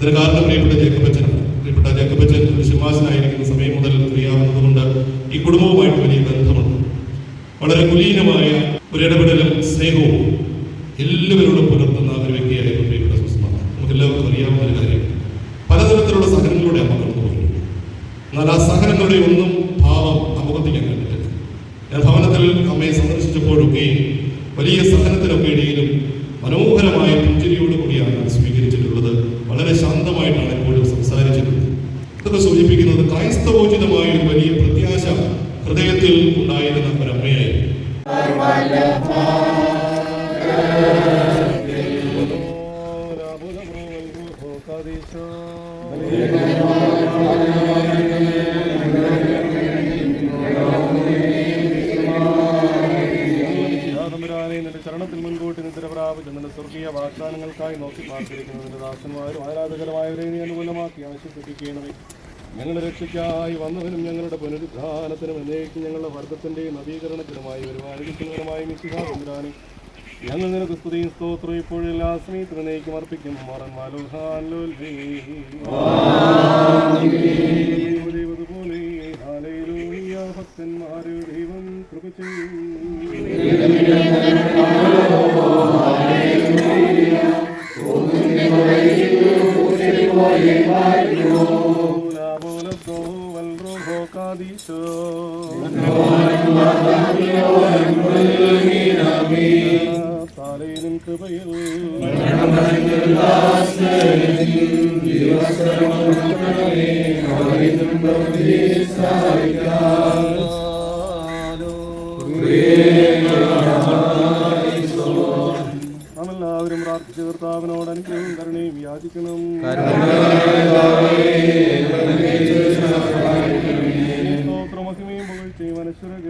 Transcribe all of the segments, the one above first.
ഇതിന് കാരണം പ്രിയപ്പെട്ട ജേക്കബച്ചനാണ് പ്രിയപ്പെട്ട ജേക്കബച്ചൻ ഒരു സിംഹാസനായിരിക്കുന്ന സമയം മുതൽ അറിയാവുന്നതുകൊണ്ട് ഈ കുടുംബവുമായിട്ട് വലിയ ബന്ധമുണ്ട്. വളരെ കുലീനമായ ഒരു ഇടപെടലും സ്നേഹവും എല്ലാവരോടും പുലർത്തുന്ന ഒരു വ്യക്തിയായിരുന്നു പ്രിയപ്പെട്ട സുസ്മ നമുക്ക് എല്ലാവർക്കും അറിയാവുന്ന ഒരു കാര്യം. പലതരത്തിലുള്ള സഹനങ്ങളുടെ അമ്മ കടന്നു പോയിട്ടുണ്ട് എന്നാൽ ആ സഹനങ്ങളുടെ ഒന്നും ഹൃദയത്തിൽ ഉണ്ടായിരുന്ന ഒരമ്മയായിരുന്നു ചരണത്തിൽ മുൻകൂട്ടി നിദ്ര നിന്റെ സ്വർഗീയ വാഗ്ദാനങ്ങൾക്കായി നോക്കി പാർത്തിരിക്കുന്ന നിന്റെ ദാസന്മാരും ആരാധകരമായവരെ നീ അനുകൂലമാക്കി ആശ്വസിപ്പിക്കണമേ ഞങ്ങളുടെ രക്ഷയ്ക്കായി വന്നതിനും ഞങ്ങളുടെ പുനരുദ്ധാനത്തിനും എന്നേക്കും ഞങ്ങളുടെ വർഗത്തിന്റെയും നവീകരണത്തിനുമായി വരുവാനിരിക്കുന്നവരുമായി മിശിഹാകുമാരാനും ഞങ്ങൾ നിനക്ക് സ്തുതിയും സ്തോത്രം ഇപ്പോഴെല്ലാ ആ എന്നേക്കും അർപ്പിക്കും. മറൻ പോലെ ഹാലയിലൂയ താലയിലും കൃപയിൽ നാമെല്ലാവരും പ്രാർത്ഥിച്ച കർത്താവിനോട് അനുഗ്രഹം കരുണയും യാചിക്കണം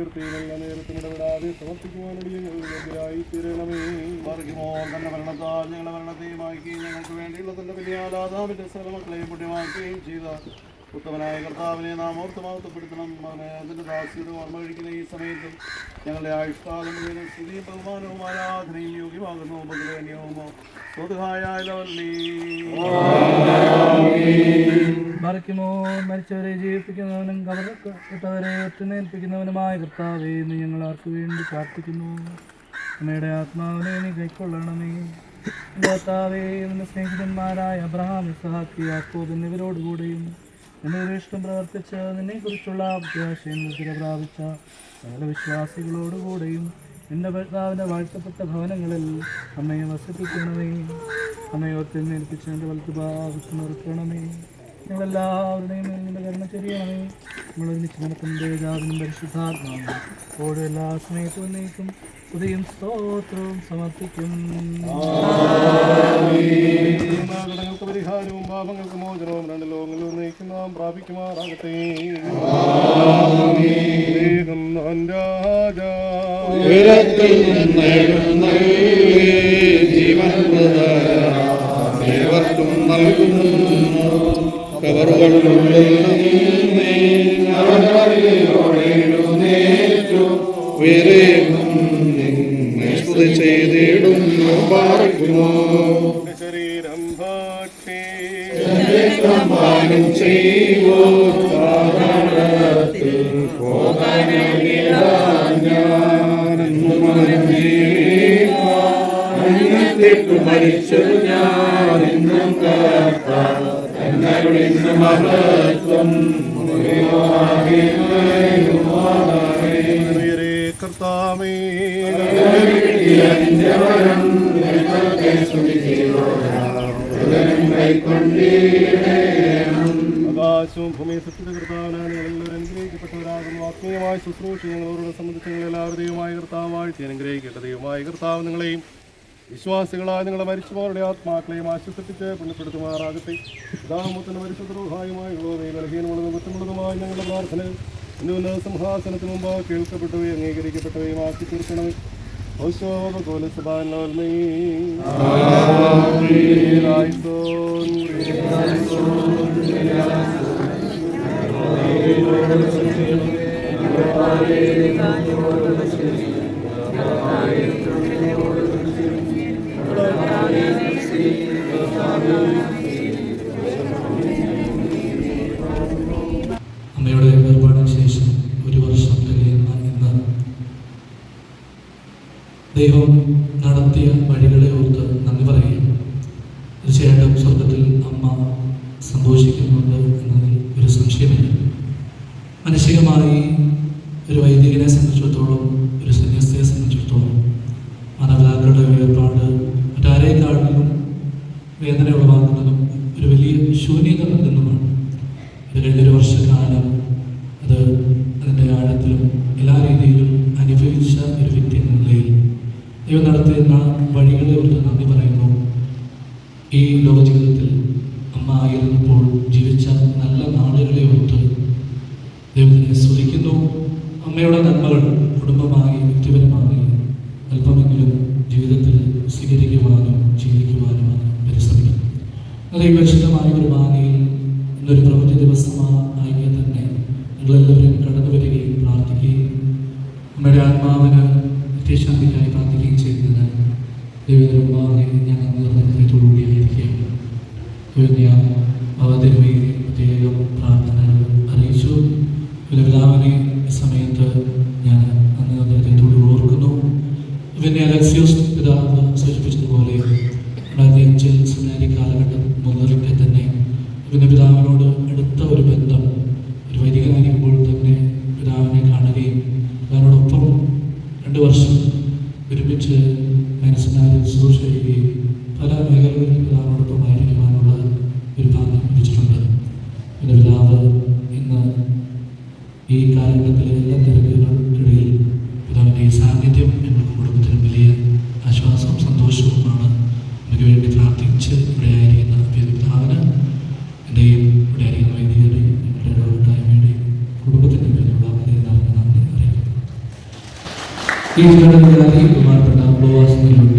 അനശ്വര കീർത്തിയും എല്ലാ നേരത്തും ഇടപെടാതെ സമർപ്പിക്കുവാനടിയായി തീരണമേ. മറിക്കുമോ തന്റെ മരണത്താൽ ഞങ്ങളുടെ മരണത്തെയുമാക്കുകയും ഞങ്ങൾക്ക് വേണ്ടിയുള്ള തന്റെ വലിയ ആദാമിന്റെ സ്ഥലമക്കളെയും പുണ്യമാക്കുകയും ചെയ്ത ഉത്തമനായ കർത്താവിനെ നാം ഓർത്തുമാവത്തപ്പെടുത്തണം അവനെ അതിന്റെ ദാസിയുടെ ഓർമ്മ കഴിക്കുന്ന ഈ സമയത്തും ഞങ്ങളുടെ ആയുഷ്കാലം മുഴുവൻ സ്തുതിയും ബഹുമാനവും ആരാധനയും യോഗ്യമാകുന്നു ബഹുലേന്യവുമോ മറിക്കുമോ? മരിച്ചവരെ ജീവിപ്പിക്കുന്നവനും കവർക്കപ്പെട്ടവരെ ഒത്തുനേൽപ്പിക്കുന്നവനുമായ കർത്താവേ എന്ന് ഞങ്ങൾ ആർക്ക് വേണ്ടി പ്രാർത്ഥിക്കുന്നു? അമ്മയുടെ ആത്മാവിനെ നീ കൈക്കൊള്ളണമേ. കർത്താവേ എന്ന സ്നേഹിതന്മാരായ അബ്രഹാം ഇസഹാക്ക് യാക്കോബ് എന്നിവരോടുകൂടെയും എന്നൊരു ഇഷ്ടം പ്രവർത്തിച്ച് നിന്നെക്കുറിച്ചുള്ള അത്യാശയം മുദ്ര പ്രാപിച്ച സകല വിശ്വാസികളോടുകൂടെയും നിന്റെ ഭർത്താവിന്റെ വാഴ്ത്തപ്പെട്ട ഭവനങ്ങളിൽ അമ്മയെ വസിപ്പിക്കണമേ. അമ്മയോർത്തിൽ ഒത്തെന്നേൽപ്പിച്ച് എന്റെ വലത്ത് ഭാഗത്ത് നിർത്തണമേ. ഞങ്ങളെല്ലാവരുടെയും നിന്റെ കരുണ ചെറിയണമേ നമ്മൾ ഒരുമിച്ച് നടക്കുന്ന ജാതിനും പരിശുദ്ധാത്മാവും ഓരോ എല്ലാ സ്നേഹവും നീക്കും പുതിയും സ്തോത്രവും സമർപ്പിക്കും. പാപങ്ങൾക്ക് മോചനവും രണ്ട് ലോകങ്ങളിൽ നയിക്കുന്ന പ്രാപിക്കുമാറാകട്ടെ. നിന്നെഴുന്നള്ളി ജീവൻ നൽകുന്നു. കവറുകളുള്ളിൽ മരിച്ചത് ഞാൻ എന്നും ഇന്ന് മഹത്വം കർത്താമേ ആകാശവും ഭൂമിയും സൃഷ്ടിച്ച കർത്താവിനാണ് ഞങ്ങളെല്ലാവരും അനുഗ്രഹിക്കപ്പെട്ടവരാകുന്നു. ആത്മീയമായ ശുശ്രൂഷ ഞങ്ങളോട് സംബന്ധിച്ച് ഞങ്ങൾ എല്ലാവരും ദൈവമായ കർത്താവാഴ്ത്തി അനുഗ്രഹിക്കേണ്ട ദൈവമായ കർത്താവ് നിങ്ങളെയും വിശ്വാസികളായ നിങ്ങളെ മരിച്ചവരുടെ ആത്മാക്കളെയും ആശ്വസിപ്പിച്ച് പുണ്യപ്പെടുത്തുമാറാകട്ടെ. ദാമത്തിന് പരിശുദ്ധവുമായുമായുള്ളോ നീ ബലഹീനമുള്ളതും കുറ്റമുള്ളതുമായ ഞങ്ങളുടെ പ്രാർത്ഥന ഇന്ന് സിംഹാസനത്തിന് മുമ്പ് കേൾക്കപ്പെട്ടവയും അംഗീകരിക്കപ്പെട്ടവയും ആക്കി തീർക്കണമേ കോലസഭാനോൽമീ നടത്തിയ വഴികളെ ഓർത്ത് നന്ദി പറയുകയും തീർച്ചയായിട്ടും സ്വർഗത്തിൽ അമ്മ സന്തോഷിക്കുന്നുണ്ട് എന്നതിൽ ഒരു സംശയമില്ല. മാനസികമായി ഒരു വൈദികനെ സംബന്ധിച്ചിടത്തോളം ഒരു സന്യാസിയെ സംബന്ധിച്ചിടത്തോളം മാതാപിതാക്കളുടെ വേർപാട് മറ്റാരേക്കാളിലും വേദന ഉളവാക്കുന്നതും ഒരു വലിയ ശൂന്യത നൽകുന്നതുമാണ്. ഇത് കഴിഞ്ഞൊരു വർഷക്കാലം അത് അതിന്റെ ആഴത്തിലും എല്ലാ രീതിയിലും അനുഭവിച്ച ഒരു വ്യക്തി എന്ന നിലയിൽ ദൈവം നടത്തുന്ന വഴികളെ കുറിച്ച് നന്ദി പറയുന്നു. ഈ ലോക ജീവിതത്തിൽ അമ്മ ആയിരുന്നപ്പോൾ ജീവിച്ച നല്ല നാളുകളെ ഓർത്ത് ദൈവത്തിനെ സ്തുതിക്കുന്നു. അമ്മയുടെ നന്മകൾ കുടുംബമായി വ്യക്തിപരമായി അല്പമെങ്കിലും ജീവിതത്തിൽ സ്വീകരിക്കുവാനും ജീവിക്കുവാനും പരിശ്രമിക്കും അത് ഈ പരിശുദ്ധമായ ഒരു ഭാഗയിൽ ഇന്നൊരു പ്രവൃത്തി ദിവസമായി തന്നെ നിങ്ങളെല്ലാവരും കടന്നു വരികയും പ്രാർത്ഥിക്കുകയും അമ്മയുടെ ആത്മാവിന് നിത്യശാന്തിക്കായി പ്രാർത്ഥിക്കുകയും ചെയ്യുന്നത് ദൈവത്തിന് മുമ്പാകെ ഞാൻ നന്ദി നിർദ്ദേശത്തോടുകൂടിയായിരിക്കുകയാണ് ദൈവത്തെ ഈ കാലഘട്ടത്തിലെ എല്ലാ തിരക്കുകൾക്കിടയിൽ പിതാവിന്റെ ഈ സാന്നിധ്യം ഞങ്ങൾക്ക് കുടുംബത്തിന് വലിയ ആശ്വാസം സന്തോഷവുമാണ് എനിക്ക് വേണ്ടി പ്രാർത്ഥിച്ച് ഇവിടെ ആയിരിക്കുന്ന എന്റെയും ഇവിടെ ആയിരിക്കുന്ന വൈദികരുടെയും എന്റെ കൂട്ടായ്മയുടെയും കുടുംബത്തിന്റെ പേരിലുള്ള വളരെ നന്ദി അറിയിക്കുന്നു. ഈ ചടങ്ങിലായി ബഹുമാനപ്പെട്ട ഉപവാസങ്ങളിലുണ്ട്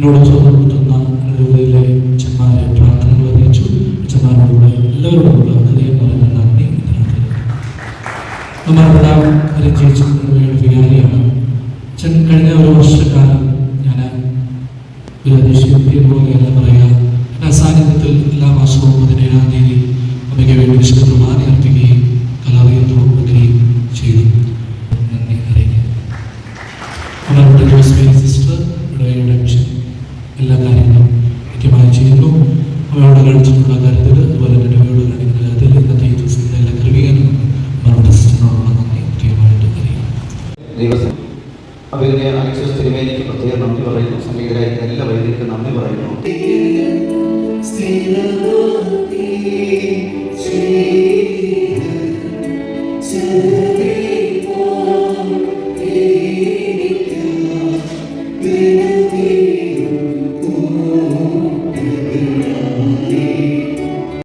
എന്നോട് ചോദിക്കുന്ന ഇടവയിലെ അച്ഛന്മാരെ പ്രാർത്ഥനകൾ അറിയിച്ചു. ഹൃദയം നിറഞ്ഞ നന്ദി വികാരിയാണ്. അച്ഛൻ കഴിഞ്ഞ ഒരു വർഷക്കാലം ഞാൻ ഒരു ദേശീയ പോലെ എന്ന് പറയുക എന്റെ സാന്നിധ്യത്തിൽ എല്ലാ മാസവും പതിനേഴാം തീയതി അവയോട് കാണിച്ചിട്ടുള്ള കാര്യത്തിൽ അതുപോലെ തന്നെ വീടുകളിൽ